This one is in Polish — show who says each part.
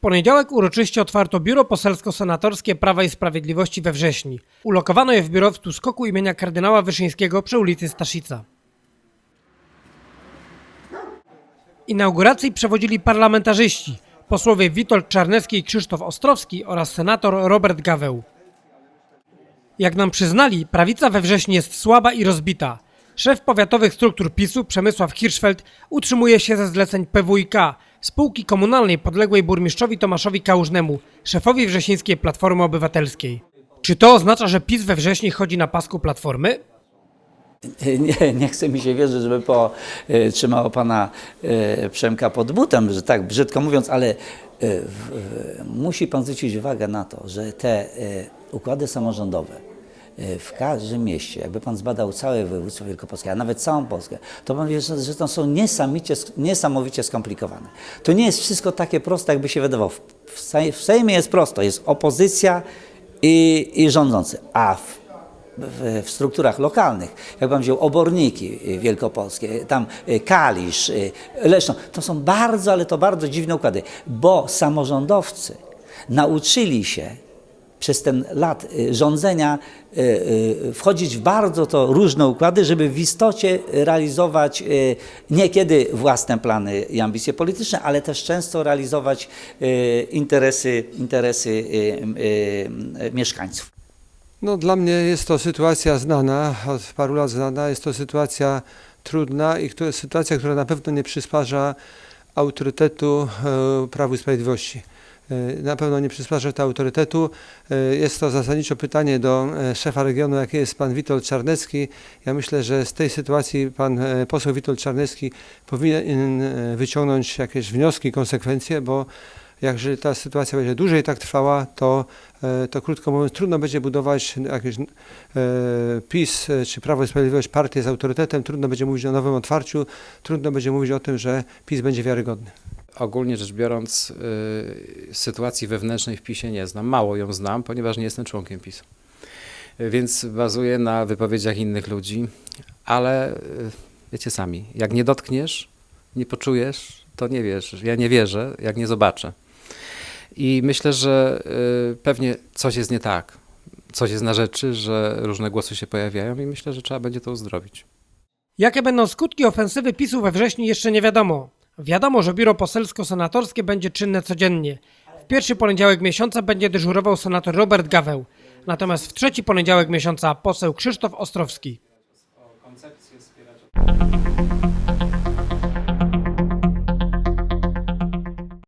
Speaker 1: poniedziałek uroczyście otwarto biuro poselsko-senatorskie Prawa i Sprawiedliwości we Wrześni. Ulokowano je w biurowcu Skoku imienia kardynała Wyszyńskiego przy ulicy Staszica. Inauguracji przewodzili parlamentarzyści, posłowie Witold Czarnecki i Krzysztof Ostrowski oraz senator Robert Gaweł. Jak nam przyznali, prawica we wrześniu jest słaba i rozbita. Szef powiatowych struktur PiSu Przemysław Hirschfeld utrzymuje się ze zleceń PWiK, spółki komunalnej podległej burmistrzowi Tomaszowi Kałużnemu, szefowi wrześnińskiej Platformy Obywatelskiej. Czy to oznacza, że PiS we wrześniu chodzi na pasku Platformy?
Speaker 2: Nie, nie chce mi się wierzyć, żeby po, e, trzymało pana e, Przemka pod butem, że tak brzydko mówiąc, ale w, e, musi pan zwrócić uwagę na to, że te e, układy samorządowe w każdym mieście, jakby pan zbadał całe województwo wielkopolskie, a nawet całą Polskę, to pan wie, że, to są niesamowicie, skomplikowane. To nie jest wszystko takie proste, jakby się wydawało. W, w, Sej- w Sejmie jest prosto, jest opozycja i, i rządzący, a w w, w strukturach lokalnych, jak pan wziął oborniki y, wielkopolskie, tam y, Kalisz, y, Leszno, to są bardzo, ale to bardzo dziwne układy, bo samorządowcy nauczyli się przez ten lat y, rządzenia y, y, wchodzić w bardzo to różne układy, żeby w istocie realizować niekiedy własne plany i ambicje polityczne, ale też często realizować interesy, interesy mieszkańców.
Speaker 3: No, dla mnie jest to sytuacja znana, od paru lat znana. Jest to sytuacja trudna i sytuacja, która na pewno nie przysparza autorytetu e, Prawu i Sprawiedliwości. E, Na pewno nie przysparza to autorytetu. E, Jest to zasadniczo pytanie do e, szefa regionu, jaki jest pan Witold Czarnecki. Ja myślę, że z tej sytuacji pan poseł Witold Czarnecki powinien wyciągnąć jakieś wnioski, konsekwencje, bo jakże ta sytuacja będzie dłużej tak trwała, to, to krótko mówiąc trudno będzie budować jakieś PiS czy Prawo i Sprawiedliwość partię z autorytetem, trudno będzie mówić o nowym otwarciu, trudno będzie mówić o tym, że PiS będzie wiarygodny.
Speaker 4: Ogólnie rzecz biorąc, y, sytuacji wewnętrznej w PiSie nie znam. Mało ją znam, ponieważ nie jestem członkiem PiSu. Więc bazuję na wypowiedziach innych ludzi, ale y, wiecie sami, jak nie dotkniesz, nie poczujesz, to nie wiesz. Ja nie wierzę, jak nie zobaczę. I myślę, że y, pewnie coś jest nie tak. Coś jest na rzeczy, że różne głosy się pojawiają i myślę, że trzeba będzie to uzdrowić.
Speaker 1: Jakie będą skutki ofensywy PiSu we wrześniu jeszcze nie wiadomo. Wiadomo, że biuro poselsko-senatorskie będzie czynne codziennie. W pierwszy poniedziałek miesiąca będzie dyżurował senator Robert Gaweł, natomiast w trzeci poniedziałek miesiąca poseł Krzysztof Ostrowski.